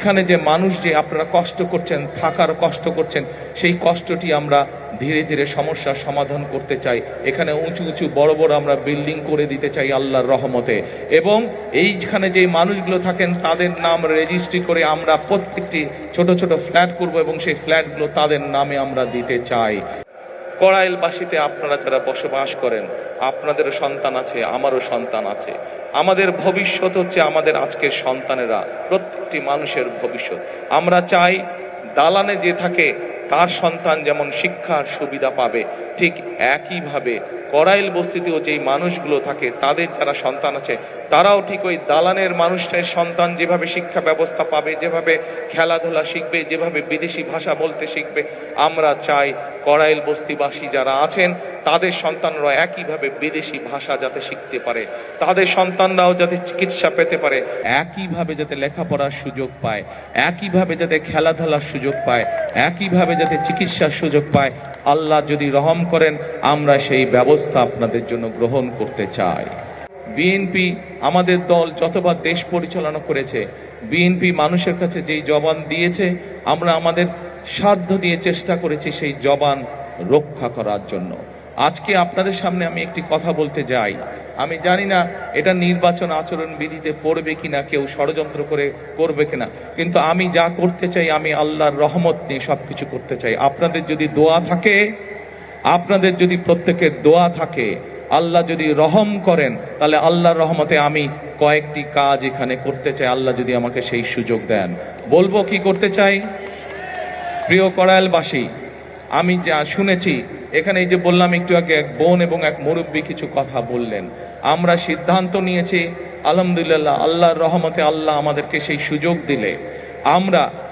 এখানে যে মানুষ যে আপনারা কষ্ট করছেন, থাকার কষ্ট করছেন, সেই কষ্টটি আমরা ধীরে ধীরে সমস্যার সমাধান করতে চাই। এখানে উঁচু উঁচু বড় বড় আমরা বিল্ডিং করে দিতে চাই আল্লাহর রহমতে। এবং এইখানে যে মানুষগুলো থাকেন, তাদের নাম রেজিস্ট্রি করে আমরা প্রত্যেকটি ছোট ছোট ফ্ল্যাট করব এবং সেই ফ্ল্যাটগুলো তাদের নামে আমরা দিতে চাই। কড়াইলবাসীতে আপনারা যারা বসবাস করেন আপনাদের সন্তান আছে, আমারও সন্তান আছে। আমাদের ভবিষ্যৎ হচ্ছে আমাদের আজকের সন্তানেরা, প্রত্যেকটি মানুষের ভবিষ্যৎ। আমরা চাই দালানে যে থাকে তার সন্তান যেমন শিক্ষার সুবিধা পাবে, ঠিক একইভাবে করাইল বস্তিতেও যেই মানুষগুলো থাকে, তাদের যারা সন্তান আছে, তারাও ঠিক ওই দালানের মানুষটার সন্তান যেভাবে শিক্ষা ব্যবস্থা পাবে, যেভাবে খেলাধুলা শিখবে, যেভাবে বিদেশি ভাষা বলতে শিখবে, আমরা চাই করাইল বস্তিবাসী যারা আছেন, তাদের সন্তানরা একইভাবে বিদেশি ভাষা যাতে শিখতে পারে, তাদের সন্তানরাও যাতে চিকিৎসা পেতে পারে, একইভাবে যাতে লেখাপড়ার সুযোগ পায়, একইভাবে যাতে খেলাধুলার সুযোগ পায়, একইভাবে যাতে চিকিৎসার সুযোগ পায়। আল্লাহ যদি রহম করেন, আমরা সেই ব্যবস্থা আপনাদের জন্য গ্রহণ করতে চাই। বিএনপি আমাদের দল যতবার দেশ পরিচালনা করেছে বিএনপি মানুষের কাছে যেই জবান দিয়েছে, আমরা আমাদের সাধ্য দিয়ে চেষ্টা করেছি সেই জবান রক্ষা করার জন্য। আজকে আপনাদের সামনে আমি একটি কথা বলতে যাই। আমি জানি না এটা নির্বাচন আচরণ বিধিতে পড়বে কিনা, কেউ ষড়যন্ত্র করে করবে কিনা। কিন্তু আমি যা করতে চাই, আমি আল্লাহর রহমত নিয়ে সব কিছু করতে চাই। আপনাদের যদি দোয়া থাকে, আপনাদের যদি প্রত্যেকের দোয়া থাকে, আল্লাহ যদি রহম করেন, তাহলে আল্লাহর রহমতে আমি কয়েকটি কাজ এখানে করতে চাই। আল্লাহ যদি আমাকে সেই সুযোগ দেন। বলব কি করতে চাই? প্রিয় করায়লবাসী আমি যা শুনেছি এখানে এই যে বললাম, একটু আগে এক বোন এবং এক মুরব্বী কিছু কথা বললেন। আমরা সিদ্ধান্ত নিয়েছি, আলহামদুলিল্লাহ, আল্লাহর রহমতে আল্লাহ আমাদেরকে সেই সুযোগ দিলে। আমরা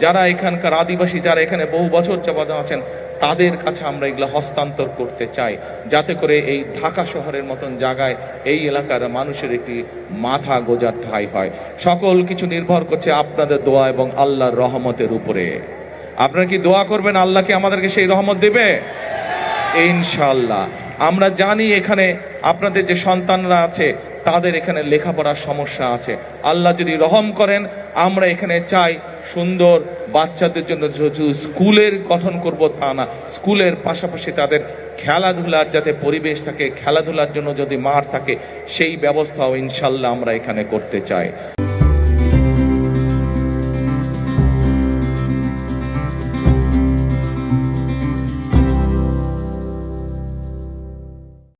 যারা এখানকার আদিবাসী, যারা এখানে বহু বছর যাবত আছেন, তাদের কাছে আমরা এগুলো হস্তান্তর করতে চাই। যাতে করে এই ঢাকা শহরের মতন জায়গায় এই এলাকার মানুষের একটি মাথা গোজার ঠাই হয়। সকল কিছু নির্ভর করছে আপনাদের দোয়া এবং আল্লাহর রহমতের উপরে। আপনারা কি দোয়া করবেন আল্লাহকে আমাদেরকে সেই রহমত দেবে? ইনশাল্লাহ আমরা জানি এখানে আপনাদের যে সন্তানরা আছে তাদের এখানে লেখাপড়ার সমস্যা আছে। আল্লাহ যদি রহম করেন, আমরা এখানে চাই সুন্দর বাচ্চাদের জন্য স্কুলের গঠন করব তা না। স্কুলের পাশাপাশি তাদের খেলাধুলার যাতে পরিবেশ থাকে, খেলাধুলার জন্য যদি মাঠ থাকে, সেই ব্যবস্থাও ইনশাল্লাহ আমরা এখানে করতে চাই।